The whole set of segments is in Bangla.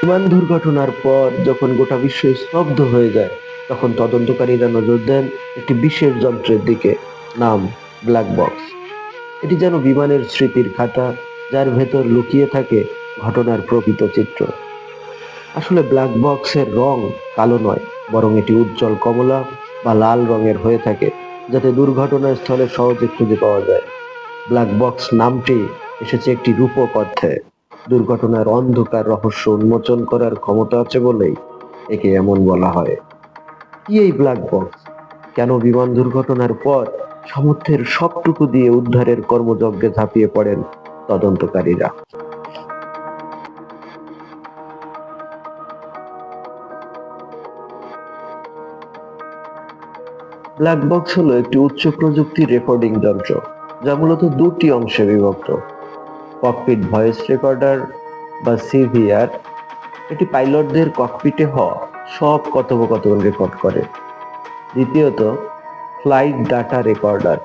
বিমান দুর্ঘটনার পর যখন গোটা বিশ্ব স্তব্ধ হয়ে যায়, তখন তদন্তকারীরা নজর দেন একটি বিশেষ যন্ত্রের দিকে, নাম ব্ল্যাক বক্স। এটি যেন বিমানের স্মৃতির খাতা যার ভেতর লুকিয়ে থাকে ঘটনার প্রকৃত চিত্র। আসলে ব্ল্যাক বক্সের রং কালো নয়, বরং এটি উজ্জ্বল কমলা বা লাল রঙের হয়ে থাকে, যাতে দুর্ঘটনার স্থলে সহজে খুঁজে পাওয়া যায়। ব্ল্যাক বক্স নামটি এসেছে একটি রূপক অর্থে দুর্ঘটনার অন্ধকার রহস্য উন্মোচন করার ক্ষমতা আছে বলেই একে এমন বলা হয়। কি এই ব্ল্যাক বক্স কেন বিমান দুর্ঘটনার পর সামর্থ্যের সবটুকু দিয়ে উদ্ধারের কর্মযজ্ঞে ঝাঁপিয়ে পড়েন তদন্তকারীরা? ব্ল্যাক বক্স হলো একটি উচ্চ প্রযুক্তির রেকর্ডিং যন্ত্র, যা মূলত দুটি অংশে বিভক্ত। ককপিট ভয়েস রেকর্ডার বা সিভিআর এটি পাইলটদের ককপিটে হওয়া সব কথোপকথন রেকর্ড করে। দ্বিতীয়ত ফ্লাইট ডাটা রেকর্ডার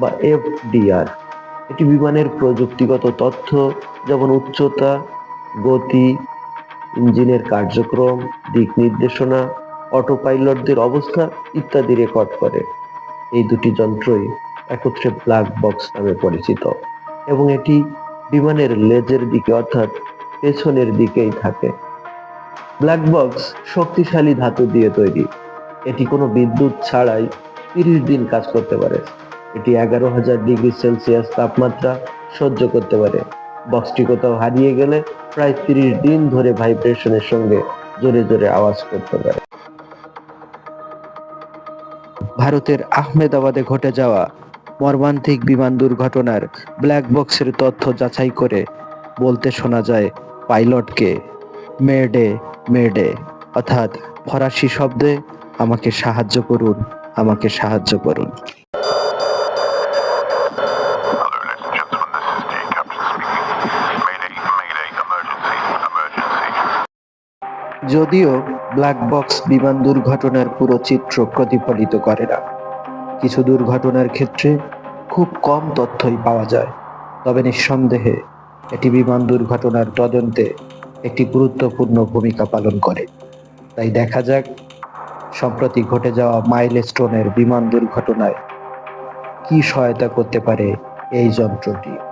বা এফডিআর এটি বিমানের প্রযুক্তিগত তথ্য যেমন উচ্চতা, গতি, ইঞ্জিনের কার্যক্রম, দিক নির্দেশনা অটো পাইলটদের অবস্থা ইত্যাদি রেকর্ড করে। এই দুটি যন্ত্রই একত্রে ব্ল্যাক বক্স নামে পরিচিত এবং এটি বিমানের লেজের দিকে অর্থাৎ পেছনের দিকেই থাকে। ব্ল্যাক বক্স শক্তিশালী ধাতু দিয়ে তৈরি। এটি কোনো বিদ্যুৎ ছাড়াই তিরিশ দিন কাজ করতে পারে। এটি এগারো হাজার ডিগ্রি সেলসিয়াস তাপমাত্রা সহ্য করতে পারে। বক্সটি কোথাও হারিয়ে গেলে প্রায় তিরিশ দিন ধরে ভাইব্রেশনের সঙ্গে জোরে জোরে আওয়াজ করতে পারে। ভারতের আহমেদাবাদে ঘটে যাওয়া মর্মান্তিক বিমান দুর্ঘটনার ব্ল্যাক বক্সের তথ্য যাচাই করে বলতে শোনা যায়, পাইলটকে মেডে মেডে অর্থাৎ ফরাসি শব্দে আমাকে সাহায্য করুন, আমাকে সাহায্য করুন। যদিও ব্ল্যাক বক্স বিমান দুর্ঘটনার পুরো চিত্র প্রতিফলিত করে না, কিছু দুর্ঘটনার ক্ষেত্রে খুব কম তথ্যই পাওয়া যায়। তবে নিঃসন্দেহে, এটি বিমান দুর্ঘটনার তদন্তে একটি গুরুত্বপূর্ণ ভূমিকা পালন করে। তাই দেখা যাক, সম্প্রতি ঘটে যাওয়া মাইলস্টোনের বিমান দুর্ঘটনায় কি সহায়তা করতে পারে এই যন্ত্রটি।